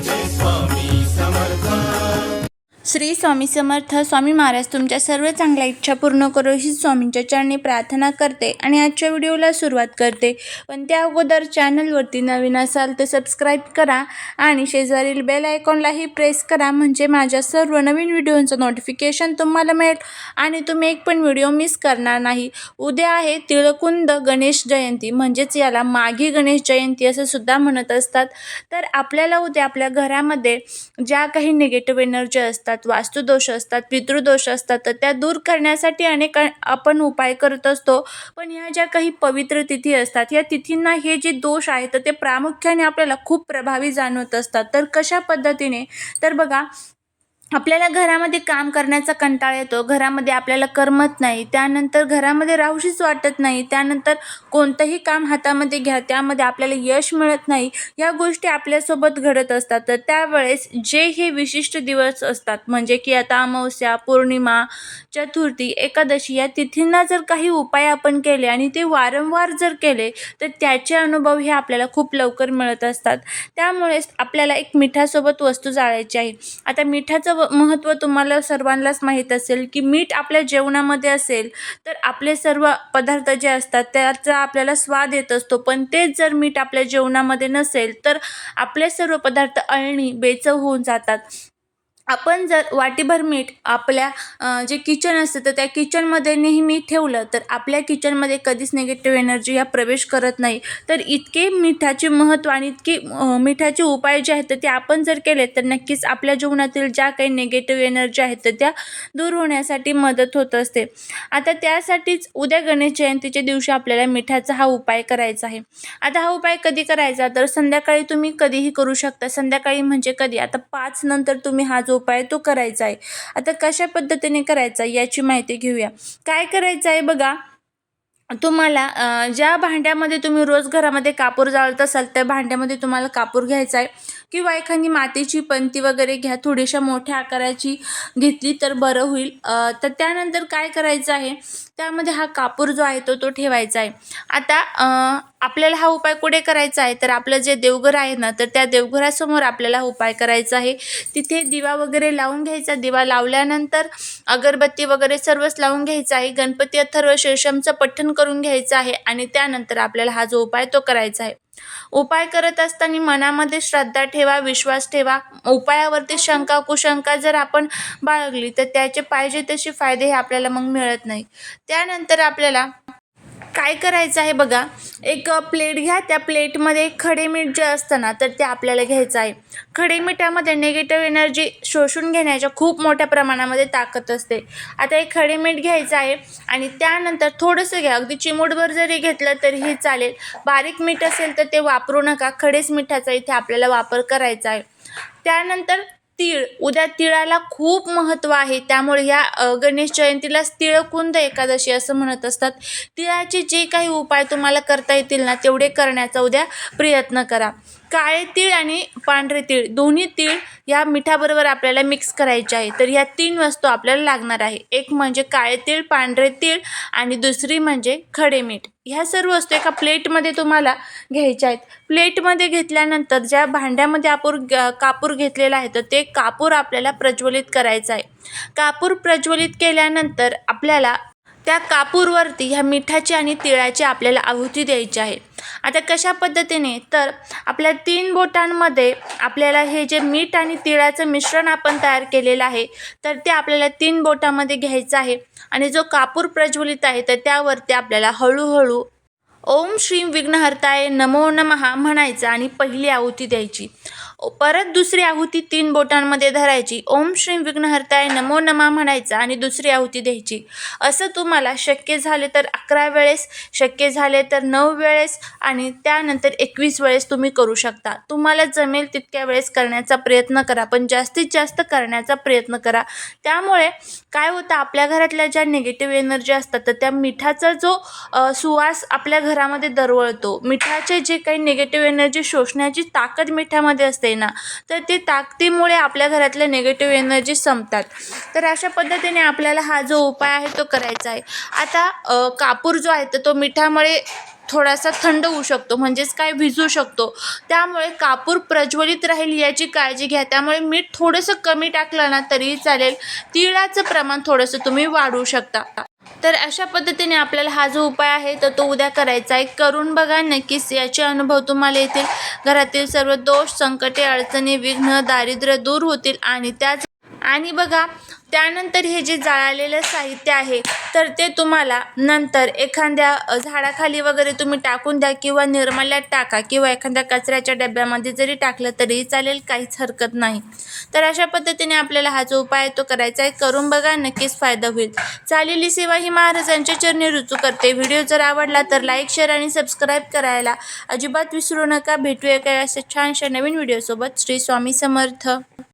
this one. Shri Swami Samarth Swami Maharaj तुमच्या सर्व चांगल्या इच्छा पूर्ण करो ही स्वामींच्या चरणी प्रार्थना करते आणि आजच्या व्हिडिओला सुरुवात करते. पण त्या अगोदर चॅनलवरती नवीन असाल तर सबस्क्राईब करा आणि शेजारील बेल आयकॉनलाही प्रेस करा म्हणजे माझ्या सर्व नवीन व्हिडिओंचं नोटिफिकेशन तुम्हाला मिळेल आणि तुम्ही एक पण व्हिडिओ मिस करणार नाही. उद्या आहे तिळकुंद गणेश जयंती म्हणजेच याला माघी गणेश जयंती असं सुद्धा म्हणत असतात. तर आपल्याला उद्या आपल्या घरामध्ये ज्या काही निगेटिव्ह एनर्जी असतात वास्तुदोष असतात पितृदोष असतात तर त्या दूर करण्यासाठी अनेक आपण उपाय करत असतो. पण ह्या ज्या काही पवित्र तिथी असतात या तिथींना हे जे दोष आहेत तर ते प्रामुख्याने आपल्याला खूप प्रभावी जाणवत असतात. तर कशा पद्धतीने? तर बघा आपल्याला घरामध्ये काम करण्याचा कंटाळा येतो घरामध्ये आपल्याला करमत नाही त्यानंतर घरामध्ये राहूशीच वाटत नाही त्यानंतर कोणतंही काम हातामध्ये घ्या त्यामध्ये आपल्याला यश मिळत नाही या गोष्टी आपल्यासोबत घडत असतात. तर त्यावेळेस जे हे विशिष्ट दिवस असतात म्हणजे की आता अमावस्या पौर्णिमा चतुर्थी एकादशी या तिथींना जर काही उपाय आपण केले आणि ते वारंवार जर केले तर त्याचे अनुभव हे आपल्याला खूप लवकर मिळत असतात. त्यामुळेच आपल्याला एक मिठासोबत वस्तू जाळायची आहे. आता मिठाचं व महत्त्व तुम्हाला सर्वांनाच माहीत असेल की मीठ आपल्या जेवणामध्ये असेल तर आपले सर्व पदार्थ जे असतात त्याचा आपल्याला स्वाद येत असतो. पण तेच जर मीठ आपल्या जेवणामध्ये नसेल तर आपले सर्व पदार्थ अळणी बेचव होऊन जातात. आपण जर वाटीभर मीठ आपल्या जे किचन असतं तर त्या किचनमध्ये नेहमी ठेवलं तर आपल्या किचनमध्ये कधीच निगेटिव्ह एनर्जी ह्या प्रवेश करत नाही. तर इतके मिठाचे महत्त्व आणि इतके मिठाचे उपाय जे आहेत तर ते आपण जर केले तर नक्कीच आपल्या जीवनातील ज्या काही निगेटिव्ह एनर्जी आहेत तर त्या दूर होण्यासाठी मदत होत असते. आता त्यासाठीच उद्या गणेश जयंतीच्या दिवशी आपल्याला मिठाचा हा उपाय करायचा आहे. आता हा उपाय कधी करायचा? तर संध्याकाळी तुम्ही कधीही करू शकता. संध्याकाळी म्हणजे कधी? आता पाच नंतर तुम्ही हा जो उपाय तो करायचा आहे. आता कशा पद्धतीने करायचा याची माहिती घेऊया. काय करायचं आहे बघा तुम्हाला ज्या भांड्यामध्ये तुम्ही रोज घरामध्ये कापूर जाळत असाल त्या भांड्यामध्ये तुम्हाला कापूर घ्यायचा आहे. किंवा एखादी मातीची पंती वगैरे घ्या थोडीशा मोठ्या आकाराची घेतली तर बरं होईल. तर त्यानंतर काय करायचं आहे? त्यामध्ये हा कापूर जो आहे तो तो ठेवायचा आहे. आता आपल्याला हा उपाय कुठे करायचा आहे? तर आपलं जे देवघर आहे ना तर त्या देवघरासमोर आपल्याला हा उपाय करायचा आहे. तिथे दिवा वगैरे लावून घ्यायचा. दिवा लावल्यानंतर अगरबत्ती वगैरे सर्वच लावून घ्यायचा आहे. गणपती अथर्व शीर्षमचं पठ्ठन करून घ्यायचं आहे आणि त्यानंतर आपल्याला हा जो उपाय तो करायचा आहे. उपाय करत असताना मनामध्ये श्रद्धा ठेवा विश्वास ठेवा. उपायावरती शंका कुशंका जर आपण बाळगली तर त्याचे पाहिजे तसे फायदे हे आपल्याला मग मिळत नाही. त्यानंतर आपल्याला काय करायचं आहे बघा. एक प्लेट घ्या. त्या प्लेटमध्ये खडे मीठ जे असतं ना तर ते आपल्याला घ्यायचं आहे. खडे मिठामध्ये निगेटिव्ह एनर्जी शोषून घेण्याच्या खूप मोठ्या प्रमाणामध्ये ताकद असते. आता एक खडे मीठ घ्यायचं आहे आणि त्यानंतर थोडंसं घ्या. अगदी चिमूटभर जरी घेतलं तरीही चालेल. बारीक मीठ असेल तर ते वापरू नका. खडेच मिठाचा इथे आपल्याला वापर करायचा आहे. त्यानंतर तीळ उद्या तिळाला खूप महत्त्व आहे. त्यामुळे ह्या गणेश जयंतीलाच तिळकुंद एकादशी असं म्हणत असतात. तिळाचे जे काही उपाय तुम्हाला करता येतील ना तेवढे करण्याचा उद्या प्रयत्न करा. काळे तीळ आणि पांढरे तीळ दोन्ही तीळ ह्या मिठाबरोबर आपल्याला मिक्स करायचे आहे. तर ह्या तीन वस्तू आपल्याला लागणार आहे. एक म्हणजे काळे तीळ पांढरे तीळ आणि दुसरी म्हणजे खडे मीठ. ह्या सर्व वस्तू एका प्लेटमध्ये तुम्हाला घ्यायच्या आहेत. प्लेटमध्ये घेतल्यानंतर ज्या भांड्यामध्ये आपण ग- कापूर घेतलेला आहे तर ते कापूर आपल्याला प्रज्वलित करायचं आहे. कापूर प्रज्वलित केल्यानंतर आपल्याला त्या कापूरवरती ह्या मिठाची आणि तिळाची आपल्याला आहुती द्यायची आहे. आता कशा पद्धतीने? तर आपल्या तीन बोटांमध्ये आपल्याला हे जे मीठ आणि तिळाचं मिश्रण आपण तयार केलेलं आहे तर ते आपल्याला तीन बोटामध्ये घ्यायचं आहे. आणि जो कापूर प्रज्वलित आहे तर त्यावरती आपल्याला हळूहळू ओम श्रीम विघ्नहर्ताय नमो नमः म्हणायचं आणि पहिली आहुती द्यायची. परत दुसरी आहुती तीन बोटांमध्ये धरायची. ओम श्री विघ्नहर्ताय नमो नमः म्हणायचा आणि दुसरी आहुती द्यायची. असं तुम्हाला शक्य झाले तर अकरा वेळेस शक्य झाले तर नऊ वेळेस आणि त्यानंतर एकवीस वेळेस तुम्ही करू शकता. तुम्हाला जमेल तितक्या वेळेस करण्याचा प्रयत्न करा पण जास्तीत जास्त करण्याचा प्रयत्न करा. त्यामुळे काय होतं आपल्या घरातल्या ज्या निगेटिव्ह एनर्जी असतात तर त्या मिठाचा जो सुवास आपल्या घरामध्ये दरवळतो. मिठाचे जे काही निगेटिव्ह एनर्जी शोषण्याची ताकद मिठामध्ये असते ना तर ते ताकदीमुळे आपल्या घरातल्या निगेटिव्ह एनर्जी संपतात. तर अशा पद्धतीने आपल्याला हा जो उपाय आहे तो करायचा आहे. आता कापूर जो आहे तर तो मिठामुळे थोडासा थंड होऊ शकतो म्हणजेच काय भिजू शकतो. त्यामुळे कापूर प्रज्वलित राहील याची काळजी घ्या. त्यामुळे मीठ थोडंसं कमी टाकलं ना तरीही चालेल. तिळाचं प्रमाण थोडंसं तुम्ही वाढवू शकता. तर अशा पद्धतीने आपल्याला हा जो उपाय आहे तर तो उद्या करायचा आहे. करून बघा नक्कीच याचे अनुभव तुम्हाला येतील. घरातील सर्व दोष संकटे अडचणी विघ्न दारिद्र्य दूर होतील आणि त्याच आणि बघा त्यानंतर हे जे जाळलेलं साहित्य आहे तर ते तुम्हाला नंतर एखाद्या झाडाखाली वगैरे तुम्ही टाकून द्या किंवा निर्मल्यात टाका किंवा एखाद्या कचऱ्याच्या डब्यामध्ये जरी टाकलं तरीही चालेल काहीच हरकत नाही. तर अशा पद्धतीने आपल्याला हा जो उपाय आहे तो करायचा आहे. करून बघा नक्कीच फायदा होईल. चालेली सेवा ही महाराजांच्या चरणी रुजू करते. व्हिडिओ जर आवडला तर लाईक शेअर आणि सबस्क्राईब करायला अजिबात विसरू नका. भेटूया काय अशा छानशा नवीन व्हिडिओसोबत. श्री स्वामी समर्थ.